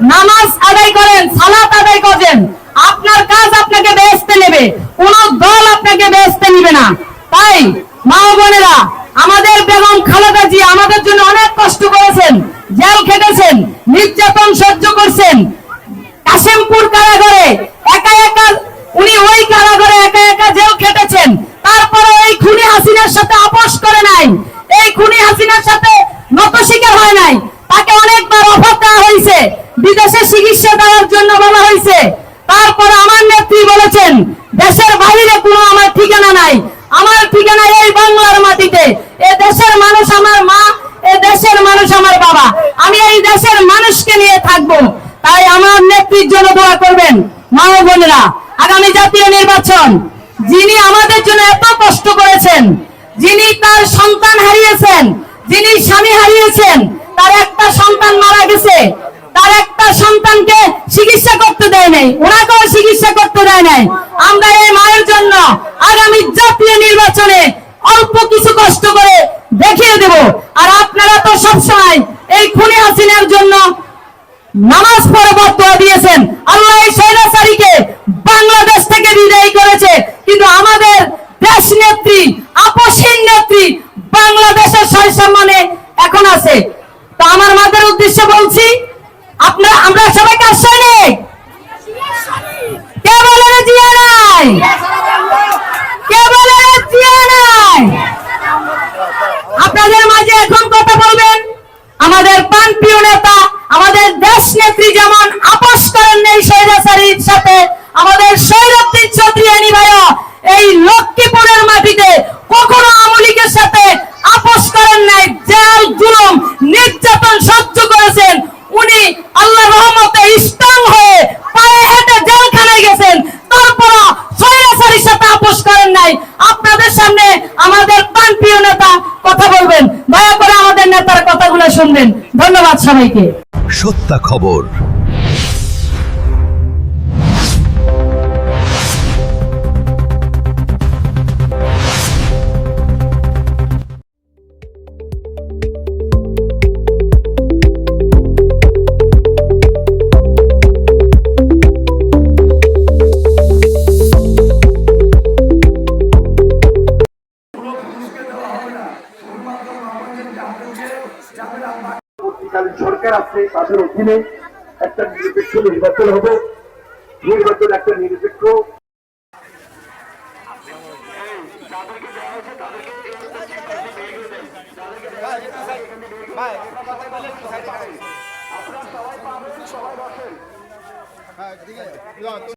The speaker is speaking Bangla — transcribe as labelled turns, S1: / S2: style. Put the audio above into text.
S1: নামাজ আদায় করেন, সালাত আদায় করেন। আপনার কাজ আপনাকে বেহেস্তে নেবে, কোন দল আপনাকে বেহেস্তে নেবে না। তাই মা বোনেরা, আমাদের বেগম খালেদা জি আমাদের জন্য অনেক কষ্ট করেছেন, জেল খেটেছেন, নির্যাতন সহ্য করছেন। কাশিমপুর কারাগারে একা একা, উনি ওই কারাগারে একা একা জেল খেটেছেন। তারপরে এই খুনি হাসিনার সাথে আপোষ করে নাই। এই খুনি হাসিনার সাথে নত শিকার হয় নাই। তাকে অনেকবার অফার দেওয়া হয়েছে। বিদেশে চিকিৎসা দেওয়ার জন্য বলা হয়েছে। তারপরে আমার নেত্রী বলেছেন, দেশের বাইরে কোনো আমার ঠিকানা নাই। আমার ঠিকানা এই বাংলার মাটিতে। এ দেশের মানুষ আমার মা, এ দেশের মানুষ আমার বাবা। আমি এই দেশের মানুষকে নিয়ে থাকব। তাই আমার নেত্রীর জন্য দোয়া করবেন, মা বোনেরা। আগামী জাতীয় নির্বাচন, যিনি আমাদের জন্য এত কষ্ট করেছেন, যিনি তার সন্তান হারিয়েছেন, যিনি স্বামী হারিয়েছেন, তার একটা সন্তান মারা গেছে। তার সন্তানকে চিকিৎসা করতে দেয় নাই। ওনাকেও চিকিৎসা করতে দেয় নাই। আমরা এই মায়ের জন্য আগামী জাতীয় নির্বাচনে অল্প কিছু কষ্ট করে দেখিয়ে দেব। আর আপনারা তো সবসময় এই খুনি হাসিনার জন্য নামাজ পড়ে বদয়া দিয়েছেন। আল্লাহ এই স্বৈরাচারীকে বাংলাদেশ থেকে বিদায়ী করেছে। কিন্তু আমাদের দেশ নেত্রী আপসীন নেত্রী বাংলাদেশের সসম্মানে এখন আছে। তো আমার মাদের উদ্দেশ্য বলছি আমরা সবাই কার সৈনিক? কে বলে জিয়া নাই? কে বলে জিয়া নাই? আপনাদের মাঝে এখন কথা বলবেন, আমাদের পান প্রিয় নেতা, আমাদের দেশ নেত্রী যেমন আপোষ করেন এই স্বৈরাচারীর সাথে, আমাদের সৈরত্রী চৌধুরী ভাইও এই লক্ষ্মীপুরের মাটিতে কখনো আমলিকের সাথে আপোষ করেন নাই জেল জুলুম নির্যাতন সহ্য করেছেন উনি আল্লাহ রহমতে স্ট্রং হয়ে পায়ে হেঁটে জেলখানায় গেছেন তারপর স্বৈরাচারীর সাথে আপোষ করেন নাই আপনাদের সামনে আমাদের প্রাণপ্রিয় প্রিয় নেতা কথা বলবেন। দয়া করে আমাদের নেতার কথাগুলো শুনবেন। ধন্যবাদ সবাইকে।
S2: সত্য খবর।
S3: পরবর্তীকালীন সরকার আছে তাদের অধীনে একটা নিরপেক্ষ নির্বাচন হবে। নির্বাচন একটা নিরপেক্ষ